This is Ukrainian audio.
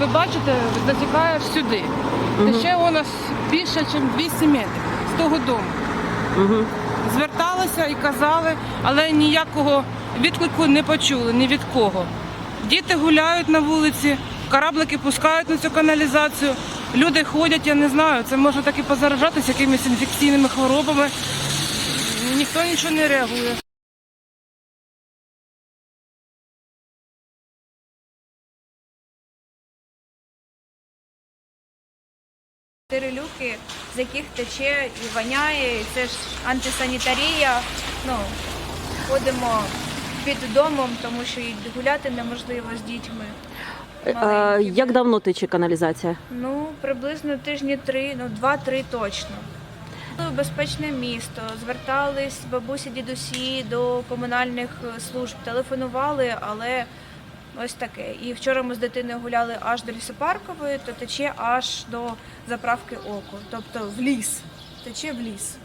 ви бачите, затікає сюди. Тече у нас більше, ніж 200 метрів з того дому. Угу. Зверталися і казали, але ніякого відклику не почули ні від кого. Діти гуляють на вулиці, кораблики пускають на цю каналізацію. Люди ходять, я не знаю, це можна так і позаражатися якимись інфекційними хворобами. Ніхто нічого не реагує. Люки, з яких тече і воняє, і це ж антисанітарія. Ну, ходимо під домом, тому що і гуляти неможливо з дітьми. маленькими. Як давно тече каналізація? Ну, приблизно тижні три, ну два-три точно. Безпечне місто, звертались бабусі, дідусі до комунальних е, служб, телефонували, але ось таке. І вчора ми з дитиною гуляли аж до лісопаркової, то тече аж до заправки око, тобто в ліс. Тече в ліс.